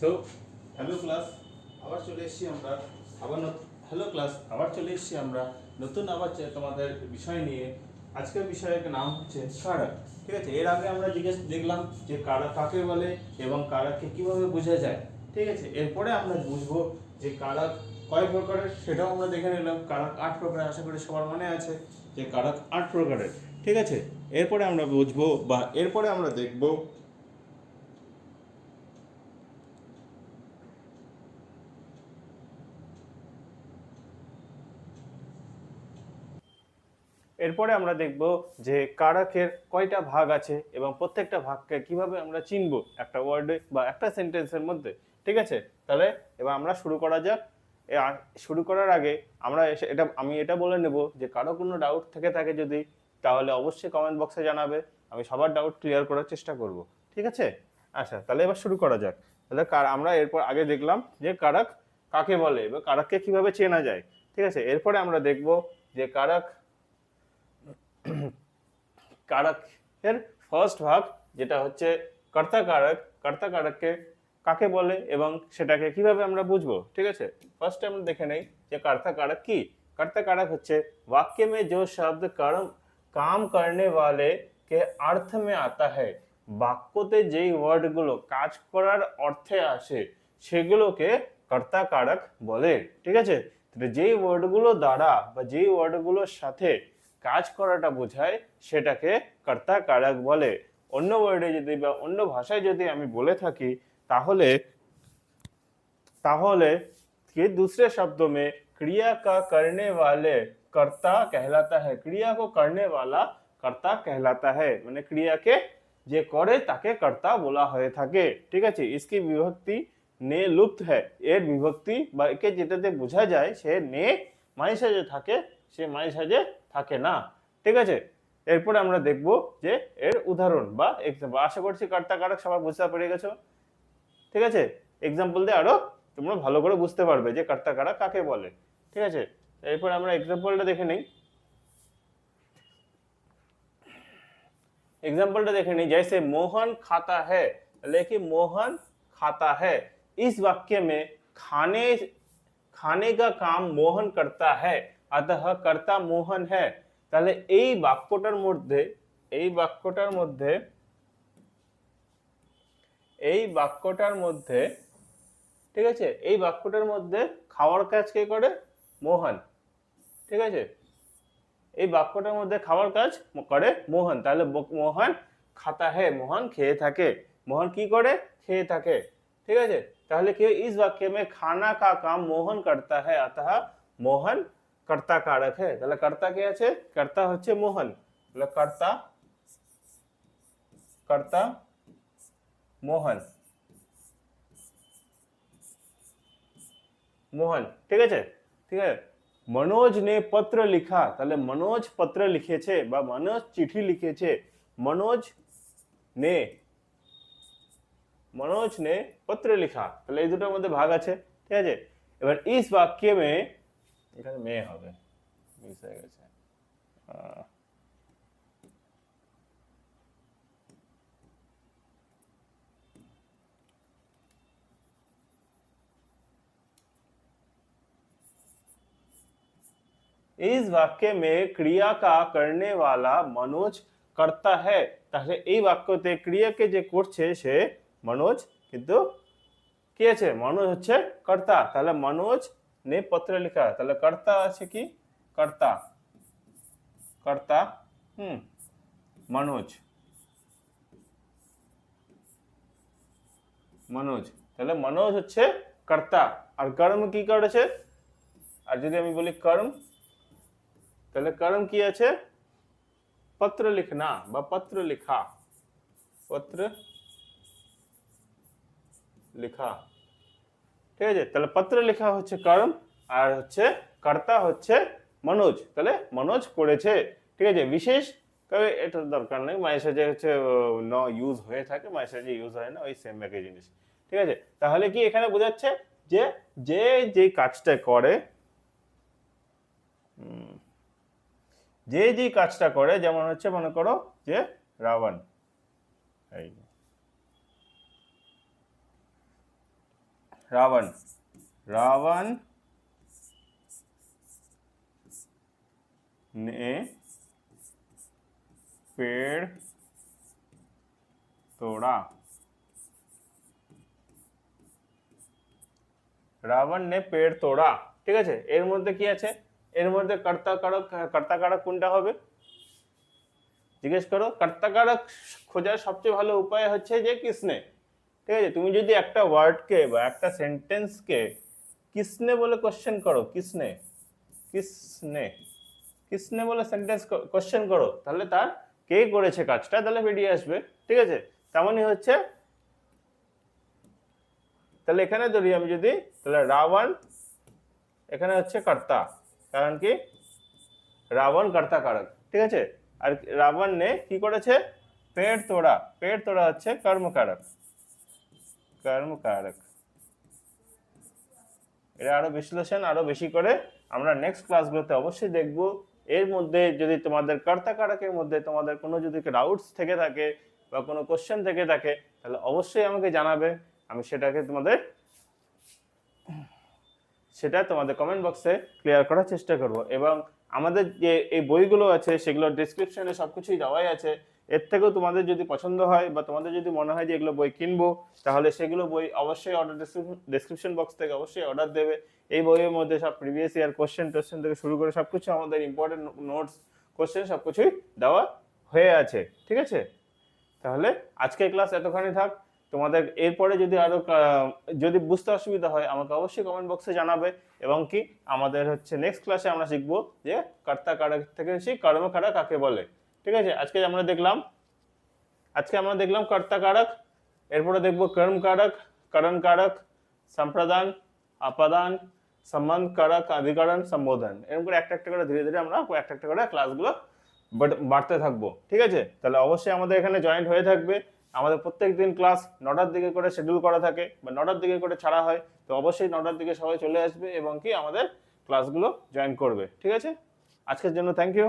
So hello class আবার চলে এসেছি আমরা। আবার হ্যালো ক্লাস আবার চলে এসেছি আমরা। নতুন আবার তোমাদের বিষয় নিয়ে। আজকের বিষয়ের নাম হচ্ছে কারাক ঠিক আছে? এর আগে আমরা জিজ্ঞেস দেখলাম যে কারাক কাকে বলে এবং কারাককে কীভাবে বোঝা যায়। ঠিক আছে? এরপরে আমরা বুঝব যে কারাক কয় প্রকারের সেটাও আমরা দেখে নিলাম। কারাক আট প্রকারের আশা করি সবার মনে আছে যে কারাক আট প্রকারের। ঠিক আছে? এরপরে আমরা বুঝব বা এরপরে আমরা দেখব এরপরে আমরা দেখব যে কারাকের কয়টা ভাগ আছে এবং প্রত্যেকটা ভাগকে কীভাবে আমরা চিনব একটা ওয়ার্ডে বা একটা সেন্টেন্সের মধ্যে, ঠিক আছে? তাহলে এবার আমরা শুরু করা যাক। শুরু করার আগে আমরা এটা, আমি এটা বলে নেব যে কারও কোনো ডাউট থেকে থাকে যদি, তাহলে অবশ্যই কমেন্ট বক্সে জানাবে। আমি সবার ডাউট ক্লিয়ার করার চেষ্টা করব, ঠিক আছে? আচ্ছা তাহলে এবার শুরু করা যাক। তাহলে কার আমরা এরপর আগে দেখলাম যে কারাক কাকে বলে বা কারাককে কীভাবে চেনা যায়, ঠিক আছে? এরপরে আমরা দেখব যে কারাক কারকের ফার্স্ট ভাগ যেটা হচ্ছে কর্তা কারক কর্তা কারককে কাকে বলে এবং সেটাকে কিভাবে আমরা বুঝবো ঠিক আছে ফার্স্ট আমরা দেখে নেই যে কর্তা কারক কি কর্তা কারক হচ্ছে वाक्य में जो शब्द कर्म काम करने वाले के अर्थ में आता है বাক্যতে যেই ওয়ার্ডগুলো কাজ করার অর্থে আসে সেগুলোকে কর্তা কারক বলে ঠিক আছে তাহলে যেই ওয়ার্ডগুলো দ্বারা বা যেই ওয়ার্ডগুলোর সাথে কাজ করাটা বোঝায় সেটাকে কর্তা কারক বলে অন্য ওয়ার্ডে যদি বা অন্য ভাষায় যদি আমি বলে থাকি তাহলে তাহলে कि दूसरे शब्दों में क्रिया का करने वाले कर्ता कहलाता है क्रिया को करने वाला कर्ता कहलाता है মানে ক্রিয়াকে যে করে তাকে কর্তা বলা হয়ে থাকে ঠিক আছে इसकी বিভক্তি নে লুপ্ত है এর বিভক্তি বা একে যেটাতে বোঝা যায় সে নে মাই সাজে থাকে সে মাই সাজে থাকে না ঠিক আছে এরপরে আমরা দেখব যে এর উদাহরণ বা এক্সাম্পল আশা করছি কর্তা কারক সবাই বুঝতে পেরে গেছো ঠিক আছে এক্সাম্পল দিয়ে আরো তোমরা ভালো করে বুঝতে পারবে যে কর্তা কারা কাকে বলে ঠিক আছে এরপর আমরা এক্সাম্পলটা দেখে নেই एग्जाम्पल देखे नहीं जैसे मोहन खाता है लेकिन मोहन खाता है इस वाक्य में खाने খানে কা কাম মোহন করতা है আতহ কর্তা মোহন হ্যাঁ। তাহলে এই বাক্যটার মধ্যে, এই বাক্যটার মধ্যে, এই বাক্যটার মধ্যে, ঠিক আছে? এই বাক্যটার মধ্যে খাওয়ার কাজ কে করে? মোহন। ঠিক আছে? এই বাক্যটার মধ্যে খাওয়ার কাজ করে মোহন। তাহলে মোহন খাতা হে, মোহন খেয়ে থাকে। মোহন কি করে? খেয়ে থাকে। ঠিক আছে? তাহলে কি ইস বাক্যে খানা কা কাম মোহন করতা হ্যাঁ অত মোহন কর্তা কারক है তাহলে কর্তা কে আছে কর্তা হচ্ছে মোহন তাহলে কর্তা কর্তা মোহন মোহন ঠিক আছে ঠিক আছে মনোজ নে পত্র লিখা তাহলে মনোজ পত্র লিখেছে বা মনোজ চিঠি লিখেছে মনোজ নে মনোজ নে পত্র লিখা তাহলে এই দুটোর মধ্যে ভাগ আছে ঠিক আছে এবার ইস বাক্য মে এখানে মে হবে মিস হয়ে গেছে আহ, इस वाक्य में क्रिया का करने वाला मनोज करता है তাহলে এই বাক্যতে ক্রিয়াকে যে করছে সে মনোজ কিন্তু কি আছে মনোজ হচ্ছে কর্তা তাহলে মনোজ নে পত্র লেখা তাহলে কর্তা আছে কি কর্তা কর্তা হুম মনোজ মনোজ তাহলে মনোজ হচ্ছে কর্তা আর কর্ম কি করেছে আর যদি আমি বলি কর্ম তাহলে কর্ম কি আছে পত্র লিখনা বা পত্র লেখা পত্র লেখা ঠিক আছে? তাহলে পত্র লেখা হচ্ছে কর্ম আর হচ্ছে কর্তা হচ্ছে মনোজ। তাহলে মনোজ করেছে ঠিক আছে? বিশেষ তবে এটা দরকার নেই। মায়ের হচ্ছে ন ইউজ হয়ে থাকে। মায়ের ইউজ হয় না। ওই সেম একই জিনিস। ঠিক আছে? তাহলে কি এখানে বোঝাচ্ছে যে যে যে কাজটা করে যে যে কাজটা করে, যেমন হচ্ছে মনে করো যে, রাবণ। এই रावण रावण ने पेड़ तोड़ा রাবণ নে পেড় তোড়া ঠিক আছে এর মধ্যে কি আছে এর মধ্যে কর্তা কারক কর্তা কারক কোনটা হবে জিজ্ঞেস করো কর্তা কারক খোঁজার সবচেয়ে ভালো উপায় হচ্ছে যে কিসনে ঠিক আছে? তুমি যদি একটা ওয়ার্ডকে বা একটা সেন্টেন্সকে কিসনে বলে কোশ্চেন করো? কিসনে? কিসনে? কিসনে বলে সেন্টেন্স কোশ্চেন করো? তাহলে তার কে করেছে কাজটা? তাহলে বেরিয়ে আসবে। ঠিক আছে? তেমনই হচ্ছে, তাহলে এখানে ধরি আমি যদি, তাহলে রাবণ এখানে হচ্ছে কর্তা। কারণ কি? রাবণ কর্তা কারক। ঠিক আছে? আর রাবণ নে কি করেছে? পেট তোড়া। পেট তোড়া হচ্ছে কর্মকারক। কর্মকারক এটা আরও বিশ্লেষণ, আরও বেশি করে আমরা নেক্সট ক্লাসগুলোতে অবশ্যই দেখব। এর মধ্যে যদি তোমাদের কর্তা কারকের মধ্যে তোমাদের কোনো যদি ডাউটস থেকে থাকে বা কোনো কোশ্চেন থেকে থাকে, তাহলে অবশ্যই আমাকে জানাবে। আমি সেটাকে তোমাদের, সেটা তোমাদের কমেন্ট বক্সে ক্লিয়ার করার চেষ্টা করব। এবং আমাদের যে এই বইগুলো আছে, সেগুলোর ডিসক্রিপশনে সব কিছুই দেওয়াই আছে। এর থেকেও তোমাদের যদি পছন্দ হয় বা তোমাদের যদি মনে হয় যে এগুলো বই কিনবো, তাহলে সেগুলো বই অবশ্যই অর্ডার ডিসক্রিপশন বক্স থেকে অবশ্যই অর্ডার দেবে। এই বইয়ের মধ্যে সব প্রিভিয়াস ইয়ার কোশ্চেন টোশ্চেন থেকে শুরু করে সব কিছু আমাদের ইম্পর্টেন্ট নোটস কোশ্চেন সব কিছুই দেওয়া হয়ে আছে, ঠিক আছে? তাহলে আজকের ক্লাস এতখানি থাক। তোমাদের এরপরে যদি আরও যদি বুঝতে অসুবিধা হয়, আমাকে অবশ্যই কমেন্ট বক্সে জানাবে। এবং কি, আমাদের হচ্ছে নেক্সট ক্লাসে আমরা শিখব যে কর্তা কারক থেকে শিখ কর্ম কারা কাকে বলে। ঠিক আছে? আজকে আমরা দেখলাম, আজকে আমরা দেখলাম কর্তা কারক এরপরে দেখব কর্ম কারক করণ কারক সম্প্রদান, আপাদান সম্মান কারক অধিকরণ, সম্বোধন। এরকম করে একটা একটা করে ধীরে ধীরে আমরা একটা একটা করে ক্লাসগুলো বাড়তে থাকব। ঠিক আছে? তাহলে অবশ্যই আমাদের এখানে জয়েন্ট হয়ে থাকবে। আমাদের প্রত্যেক দিন ক্লাস নটার দিকে করে শিডিউল করা থাকে বা নটার দিকে করে ছাড়া হয়। তো অবশ্যই নটার দিকে সবাই চলে আসবে এবং কি আমাদের ক্লাসগুলো জয়েন করবে। ঠিক আছে? আজকের জন্য থ্যাংক ইউ